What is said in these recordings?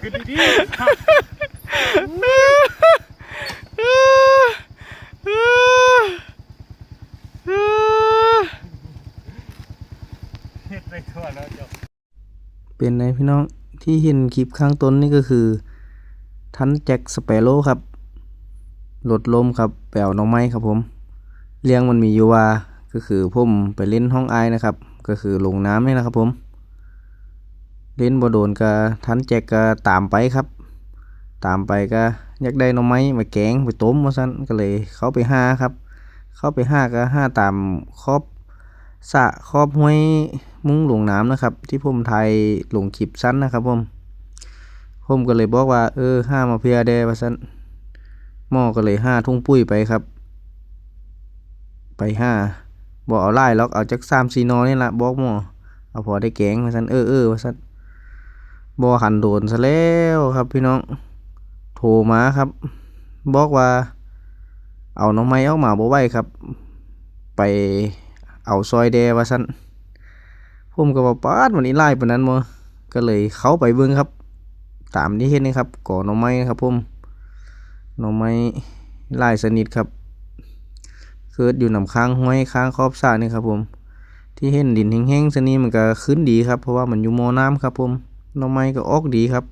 คือดีดีเป็นไงพี่น้องที่เห็นคลิปข้างต้นนี่ก็คือ ทันแจ็คสเปโร่ครับรถลมครับแปลวน้องไม้ครับผมเรื่องมันมีอยู่ว่าก็คือผมไปเล่นห้องไอนะครับ ก็คือลงน้ำนี่นะครับผม เล่นบ่โดนก็ทันแจ็คก็ตามไปครับ ตามไปก็อยากได้น้องไม้มาแกงไปต้มว่าซั่นก็เลยเข้าไปห้าครับ เข้าไปห้าก็ห้าตามครอบสะครอบห้วยมุ้งหลงน้ำนะครับ ที่ผมถ่ายลงคลิปสั้นนะครับผมผมก็เลยบอกว่าเออห้ามาเพียเดว่าสั้นหม้อก็เลยห้าทุ่งปุ้ยไปครับ ไปห้าบอกเอาไล่ล็อกเอาจักสามสีนอนี่ละบอกหม้อเอาพอได้แกงว่าสั้นเออเออว่าสั้น บอหันโดนซะแล้วครับพี่น้อง โทรมาครับ บอกว่า เอาน้องไม้ออกมาบ่ไหวครับ ไปเอาซอยแดว่าสั้นผมก็บอกปาดวันนี้ไล่ปนนั้นมัก็เลยเขาไปเบิ่งครับ ตามที่เห็นนี่ครับก่อหน้องไม้ครับผมหน้องไม้ไล่สนิทครับเกิดอยู่นำค้างห้วยค้างขอบสระนี่ครับผม ที่เห็นดินแห้งๆสนี้มันก็ขึ้นดีครับ เพราะว่ามันอยู่มอน้ำครับผม หน้อไม้ก็ออกดีครับ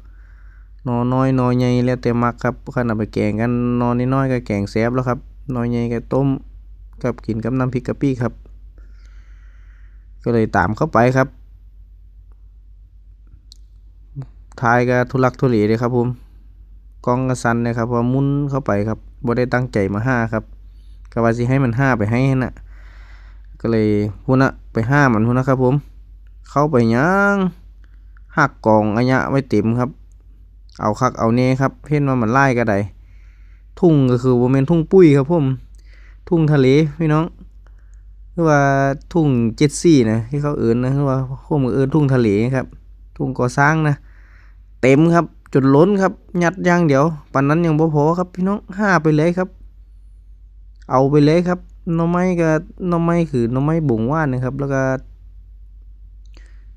หนอน้อยหนอใหญ่แล้วแต่มักครับขนาดไปแกงกันหนอน้อยๆก็แกงแซบแล้วครับหนอใหญ่ก็ต้มกับกินกับน้ำพริกกะปิครับ ก็เลยตามเข้าไปครับทายก็ทุลักทุเลเลยครับผมก้องกระสันนะครับพอมุนเข้าไปครับบ่ได้ตั้งใจมาห้าครับก็ว่าสิให้มันห้าไปให้นั่นน่ะ ก็เลยพุ่นะไปห้ามันพุ่นะครับผม เข้าไปย่าง หักกองอัญญะไว้เต็มครับ เอาคักเอาเน่ครับเพ่นว่ามันไล่ก็ได้ทุ่งก็คือโมเมนทุ่งปุ้ยครับผมทุ่งทะเลพี่น้องคือว่าทุ่งเจ็ดซี่นะที่เขาเอินนะคือว่าผมก็เอินทุ่งทะเลครับ ทุ่งก่อสร้างนะเต็มครับจนล้นครับยัดย่างเดี๋ยวปันนั้นยังบ่พอครับพี่น้องห้าไปเลยครับ เอาไปเลยครับน่องไม้ก็น่องไม้คือน่องไม้บ่งว่านนะครับ แล้วก็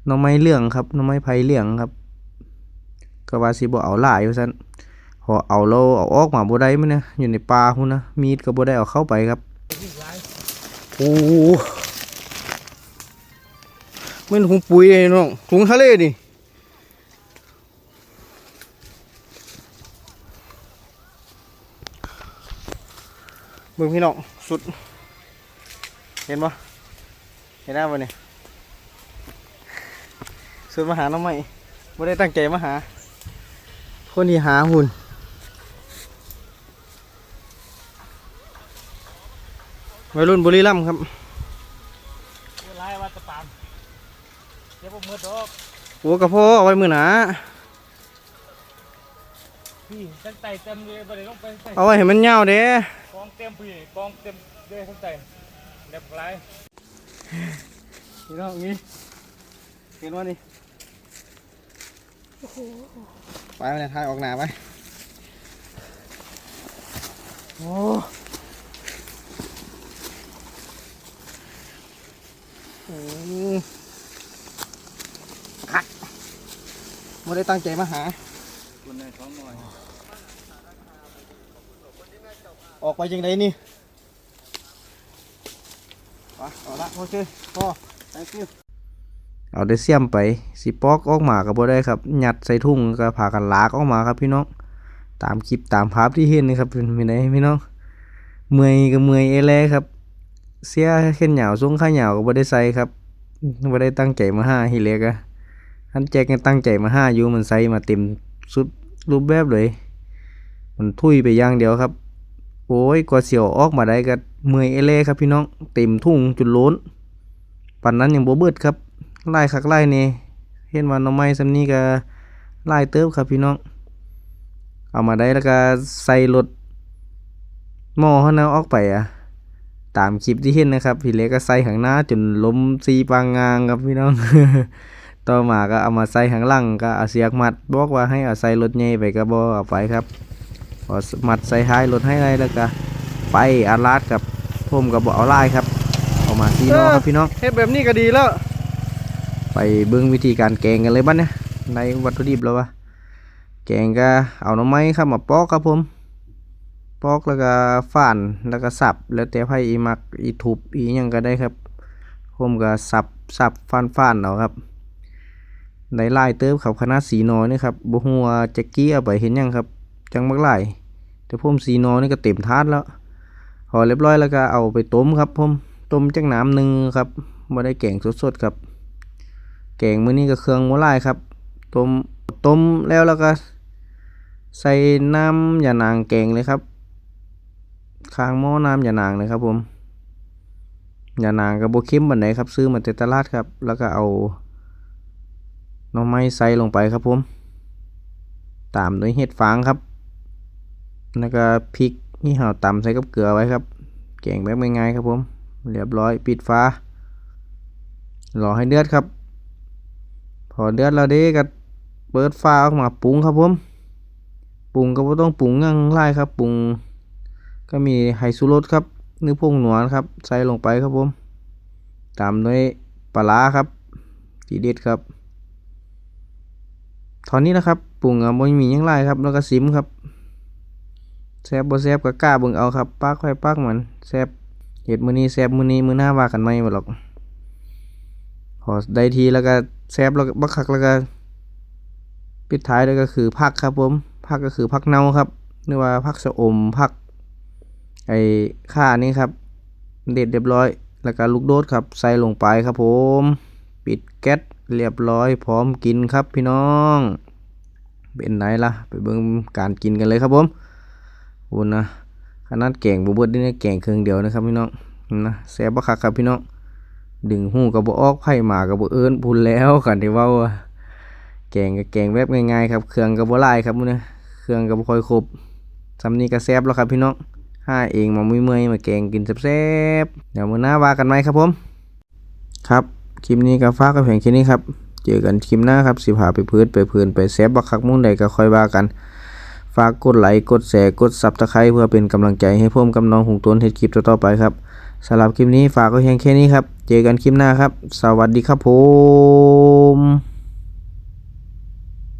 หน่อไม้เหลืองครับหน่อไม้ไผ่เหลืองครับก็ว่าสิบ่เอาหลายว่าซั่นพอเอาเราเอาออกมาบ่ได้มั้ยเนี่ยอยู่ในป่าพุ่นนะมีดก็บ่ได้เอาเข้าไปครับโอ้โหมันถุงปุ๋ยไอ้น้องถุงทะเลนี่เบิ่งพี่น้องสุด เห็นปะเห็นหน้าปะเนี่ย สุดมาหาน้องใหม่ไม่ได้ตั้งใจมาหา คนที่หาหุ่นวัยรุ่นบุรีรัมย์ครับไล่ว่าจะปามเดี๋ยวผมมือดอกโอ้กระเพาะเอาไว้มือหนาพี่ตั้งใจเต็มเลยบ่ได้ลงไปใส่เอาไว้ให้มันยาวเด้กองเต็มพี่กองเต็มเลยตั้งใจเรียบร้อยพี่น้องนี่เห็นว่านี่ ไปไปเลยถ่ายออกหนาไปโอ้โหคักไม่ได้ตั้งใจมาหา คุณในท้องหน่อยออกไปจังไดนี่ไปเอาละโอเคพอ thank you เอาได้เสียมไปสิปอกออกมาก็บ่ได้ครับยัดใส่ทุ่งก็พากันลากออกมาครับพี่น้องตามคลิปตามภาพที่เห็นนะครับเป็นเป็นพี่น้องเมื่อยก็เมื่อยเอแลครับ เสียเข็นเหยาวสูงข้าเหยาวก็บ่ได้ใส่ครับบ่ได้ตั้งใจมาห้าฮิเล็กอะท่านแจ็คยังตั้งใจมาห้าอยู่มันใส่มาเต็มสุดรูปแบบเลย มันทุยไปอย่างเดียวครับ โอ้ยกว่าเสียวออกมาได้ก็เมื่อยเอเล่ครับพี่น้องเต็มทุ่งจุดล้นปันนั้นยังบ่เบิดครับ ไล่คักไล่เนี่เห็นว่าน้องไม้ซำนี้ก็ไล่เติบครับพี่น้อง เอามาได้แล้วก็ใส่รถหม้อเขาแนวออกไปอะ ตามคลิปที่เห็นนะครับ พี่เล็กก็ใส่ข้างหน้าจนล้มซีปางงางครับพี่น้อง ต่อมาก็เอามาใส่ข้างหลังก็เอาเสียกมัด บอกว่าให้เอาใส่รถใหญ่ไปก็บ่เอาไปครับพอมัดใส่ท้ายรถให้ไรแล้วก็ไปอาลาดกับผมกับบ่เอาไล่ครับ เอามาซีโนครับพี่น้องเฮ็ดแบบนี้ก็ดีแล้ว ไปเบิ่งวิธีการแกงกันเลยบ้านเนี่ยในวัตถุดิบแล้ววะแกงก็เอาหน่อไม้ครับมาปอกครับผมปอกแล้วก็ฝานแล้วก็สับ แล้วแต่ไผอีมักอีทุบอียังก็ได้ครับ ผมก็สับสับฟันฟันเอาครับได้หลายเติบครับคณะสีนอนี่ครับบ่ฮู้ว่าแจ็กกี้เอาไปเห็นยังครับ จังบักหลยแต่ผมสีนอนี่ก็เต็มถาดแล้วพอเรียบร้อยแล้วก็เอาไปต้มครับผมต้มจักน้ำหนึ่งครับบ่ได้แกงสดๆครับ แกงมื้อนี้ก็เครื่องบ่หลายครับ ต้มต้มแล้วแล้วก็ ใส่น้ำยานางแกงเลยครับค้างหม้อน้ำยานางเลยครับผมยานางกับโบเข้มบันไดครับ ซื้อมาแต่ตลาดครับ แล้วก็เอาหน่อไม้ใส่ลงไปครับผม ตามด้วยเห็ดฟางครับ แล้วก็พริกนี่ห่าตำใส่กับเกลือไว้ครับ แกงแบบง่ายๆครับผม เรียบร้อยปิดฟ้ารอให้เดือดครับ พอเดือดแล้วเด้ก็เปิดฟ้าออกมาปรุงครับผมปรุงก็บ่ต้องปรุงหยังหลายครับปรุง ก็มีไฮซูรสครับเนื้อพงหนวลครับ ใส่ลงไปครับผม ตามด้วยปลาร้าครับทีเด็ดครับตอนนี้นะครับปรุงอะบ่มียังหลายครับ แล้วก็ซิมครับแซบบ่แซบก็กล้าเบิ่งเอาครับปักค่ปักมันแซบเฮ็ดมือนี้แซบมือนี้มือหน้าว่ากันใหม่บ่หรอกพอได้ทีแล้วก็ แซ่บแล้วก็บักคักแล้วก็ปิดท้ายด้วก็คือผักครับผมผักก็คือผักเน่าครับหรือว่าผักชะอมผักไอ้ข่านี่ครับ เด็ดเรียบร้อย แล้วก็ลูกโดดครับใส่ลงไปครับผม ปิดแก๊สเรียบร้อยพร้อมกินครับพี่น้อง เป็นไหนล่ะ ไปเบิ่งการกินกันเลยครับผมโอ้นะขนาดแกงบเบิดนี่แกงเครื่องเดียวนะครับพี่น้องนะแซ่บบักคักครับพี่น้อง ดึงหูกับบ่ออกไผ่หมากับบ่เอิ้นพูนแล้วกันที่ว่าแกงก็แกงแบบง่ายๆครับ เครื่องก็บ่ลายครับมื้อนี้เครื่องก็บ่ค่อยครบสำนี้ก็แซ่บแล้วครับพี่น้องห้าเองมาเมื้อยๆมาแกงกินแซ่บๆเดี๋ยวมื้อหน้าว่ากันใหม่ครับผม ครับคลิปนี้ก็ฝากกับเพียงแค่นี้ครับ เจอกันคลิปหน้าครับสิพาไปพืชไปพื้นไปแซ่บบักคักมุ่งใดก็ค่อยว่ากันฝากกดไลค์กดแชร์กด Subscribe เพื่อเป็นกำลังใจให้ผมกับน้องหุงต้นเฮ็ดคลิปต่อๆไปครับ สำหรับคลิปนี้ฝากไว้เพียงแค่นี้ครับ เจอกันคลิปหน้าครับ สวัสดีครับผม